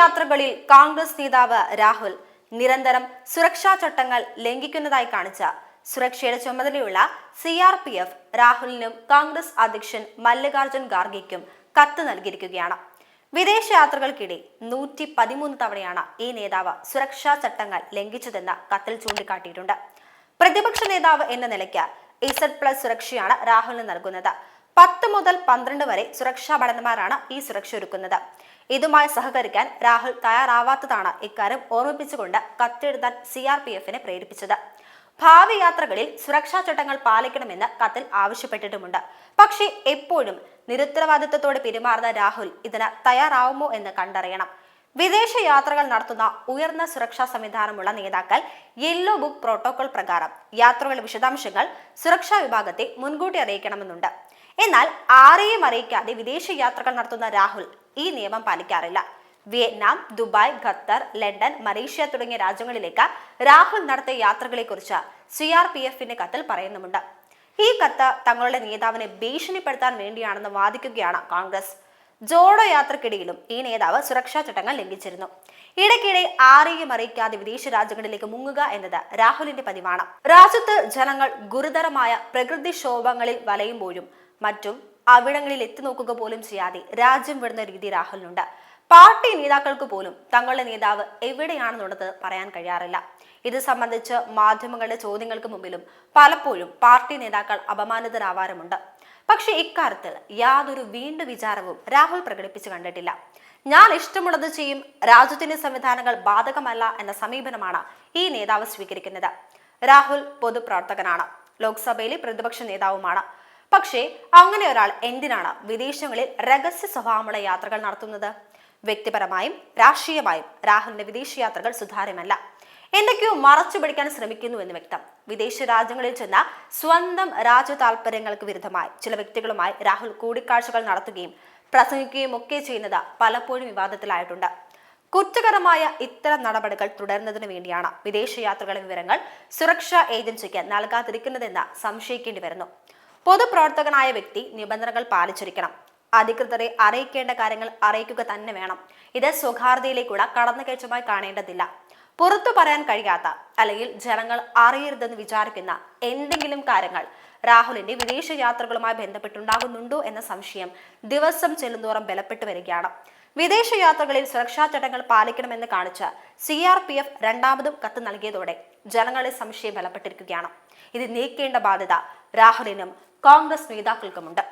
യാത്രകളിൽ കോൺഗ്രസ് നേതാവ് രാഹുൽ നിരന്തരം സുരക്ഷാ ചട്ടങ്ങൾ ലംഘിക്കുന്നതായി കാണിച്ച സുരക്ഷയുടെ ചുമതലയുള്ള സി ആർ പി എഫ് രാഹുലിനും കോൺഗ്രസ് അധ്യക്ഷൻ മല്ലികാർജുൻ ഖാർഗെക്കും കത്ത് നൽകിയിരിക്കുകയാണ്. വിദേശയാത്രകൾക്കിടെ നൂറ്റി പതിമൂന്ന് തവണയാണ് ഈ നേതാവ് സുരക്ഷാ ചട്ടങ്ങൾ ലംഘിച്ചതെന്ന് കത്തിൽ ചൂണ്ടിക്കാട്ടിയിട്ടുണ്ട്. പ്രതിപക്ഷ നേതാവ് എന്ന നിലയ്ക്ക് ഇസഡ് പ്ലസ് സുരക്ഷയാണ് രാഹുലിന് നൽകുന്നത്. പത്ത് മുതൽ പന്ത്രണ്ട് വരെ സുരക്ഷാ ഭടന്മാരാണ് ഈ സുരക്ഷ ഒരുക്കുന്നത്. ഇതുമായി സഹകരിക്കാൻ രാഹുൽ തയ്യാറാവാത്തതാണ് ഇക്കാര്യം ഓർമ്മിപ്പിച്ചുകൊണ്ട് കത്തെഴുതാൻ സി ആർ പി എഫിനെ പ്രേരിപ്പിച്ചത്. ഭാവി യാത്രകളിൽ സുരക്ഷാ ചട്ടങ്ങൾ പാലിക്കണമെന്ന് കത്തിൽ ആവശ്യപ്പെട്ടിട്ടുമുണ്ട്. പക്ഷേ എപ്പോഴും നിരുത്തരവാദിത്വത്തോടെ പെരുമാറുന്ന രാഹുൽ ഇതിന് തയ്യാറാവുമോ എന്ന് കണ്ടറിയണം. വിദേശ യാത്രകൾ നടത്തുന്ന ഉയർന്ന സുരക്ഷാ സംവിധാനമുള്ള നേതാക്കൾ യെല്ലോ ബുക്ക് പ്രോട്ടോകോൾ പ്രകാരം യാത്രകളുടെ വിശദാംശങ്ങൾ സുരക്ഷാ വിഭാഗത്തെ മുൻകൂട്ടി അറിയിക്കണമെന്നുണ്ട്. എന്നാൽ ആരെയും അറിയിക്കാതെ വിദേശ യാത്രകൾ നടത്തുന്ന രാഹുൽ ഈ നിയമം പാലിക്കാറില്ല. Vietnam Dubai Qatar London Malaysia തുടങ്ങിയ രാജ്യങ്ങളിലേക്ക് രാഹുൽ നടത്തിയ യാത്രകളെക്കുറിച്ച് സി ആർ പി എഫിന്റെ കത്തിൽ പറയുന്നുമുണ്ട്. ഈ കത്ത് തങ്ങളുടെ നേതാവിനെ ഭീഷണിപ്പെടുത്താൻ വേണ്ടിയാണെന്ന് വാദിക്കുകയാണ് കോൺഗ്രസ്. ജോഡോ യാത്രക്കിടയിലും ഈ നേതാവ് സുരക്ഷാ ചട്ടങ്ങൾ ലംഘിച്ചിരുന്നു. ഇടയ്ക്കിടെ ആരെയും അറിയിക്കാതെ വിദേശ രാജ്യങ്ങളിലേക്ക് മുങ്ങുക എന്നത് രാഹുലിന്റെ പതിവാണ്. രാജ്യത്ത് ജനങ്ങൾ ഗുരുതരമായ പ്രകൃതിക്ഷോഭങ്ങളിൽ വലയുമ്പോഴും മറ്റും അവിടങ്ങളിൽ എത്തി നോക്കുക പോലും ചെയ്യാതെ രാജ്യം വിടുന്ന രീതി രാഹുലിനുണ്ട്. പാർട്ടി നേതാക്കൾക്ക് പോലും തങ്ങളുടെ നേതാവ് എവിടെയാണെന്നുള്ളത് പറയാൻ കഴിയാറില്ല. ഇത് സംബന്ധിച്ച് മാധ്യമങ്ങളുടെ ചോദ്യങ്ങൾക്ക് മുമ്പിലും പലപ്പോഴും പാർട്ടി നേതാക്കൾ അപമാനിതരാവാറുമുണ്ട്. പക്ഷേ ഇക്കാര്യത്തിൽ യാതൊരു വീണ്ടു വിചാരവും രാഹുൽ പ്രകടിപ്പിച്ചു കണ്ടിട്ടില്ല. ഞാൻ ഇഷ്ടമുള്ളത് ചെയ്യും രാജ്യത്തിന്റെ സംവിധാനങ്ങൾ ബാധകമല്ല എന്ന സമീപനമാണ് ഈ നേതാവ് സ്വീകരിക്കുന്നത്. രാഹുൽ പൊതുപ്രവർത്തകനാണ്. ലോക്സഭയിലെ പ്രതിപക്ഷ നേതാവുമാണ്. പക്ഷേ അങ്ങനെ ഒരാൾ എന്തിനാണ് വിദേശങ്ങളിൽ രഹസ്യ സ്വഭാവമുള്ള യാത്രകൾ നടത്തുന്നത്? വ്യക്തിപരമായും രാഷ്ട്രീയമായും രാഹുലിന്റെ വിദേശ യാത്രകൾ സുതാര്യമല്ല. എന്തൊക്കെയോ മറച്ചു പിടിക്കാൻ ശ്രമിക്കുന്നു എന്ന് വ്യക്തം. വിദേശ രാജ്യങ്ങളിൽ ചെന്ന സ്വന്തം രാജ്യ താല്പര്യങ്ങൾക്ക് വിരുദ്ധമായി ചില വ്യക്തികളുമായി രാഹുൽ കൂടിക്കാഴ്ചകൾ നടത്തുകയും പ്രസംഗിക്കുകയും ഒക്കെ ചെയ്യുന്നത് പലപ്പോഴും വിവാദത്തിലായിട്ടുണ്ട്. കുറ്റകരമായ ഇത്തരം നടപടികൾ തുടരുന്നതിന് വേണ്ടിയാണ് വിദേശയാത്രകളുടെ വിവരങ്ങൾ സുരക്ഷാ ഏജൻസിക്ക് നൽകാതിരിക്കുന്നതെന്ന് സംശയിക്കേണ്ടി വരുന്നു. പൊതുപ്രവർത്തകനായ വ്യക്തി നിബന്ധനകൾ പാലിച്ചിരിക്കണം. അധികൃതരെ അറിയിക്കേണ്ട കാര്യങ്ങൾ അറിയിക്കുക തന്നെ വേണം. ഇത് സ്വകാര്യതയിലേക്കുള്ള കടന്നുകയറ്റമായി കാണേണ്ടതില്ല. പുറത്തു പറയാൻ കഴിയാത്ത അല്ലെങ്കിൽ ജനങ്ങൾ അറിയരുതെന്ന് വിചാരിക്കുന്ന എന്തെങ്കിലും കാര്യങ്ങൾ രാഹുലിന്റെ വിദേശ യാത്രകളുമായി ബന്ധപ്പെട്ടുണ്ടാകുന്നുണ്ടോ എന്ന സംശയം ദിവസം ചെല്ലുന്തോറും ബലപ്പെട്ടു വരികയാണ്. വിദേശ യാത്രകളിൽ സുരക്ഷാ ചട്ടങ്ങൾ പാലിക്കണമെന്ന് കാണിച്ച് സി ആർ പി എഫ് രണ്ടാമതും കത്ത് നൽകിയതോടെ ജനങ്ങളിൽ സംശയം ബലപ്പെട്ടിരിക്കുകയാണ്. ഇത് നീക്കേണ്ട ബാധ്യത രാഹുലിനും കോൺഗ്രസ് നേതാക്കൾക്കുമുണ്ട്.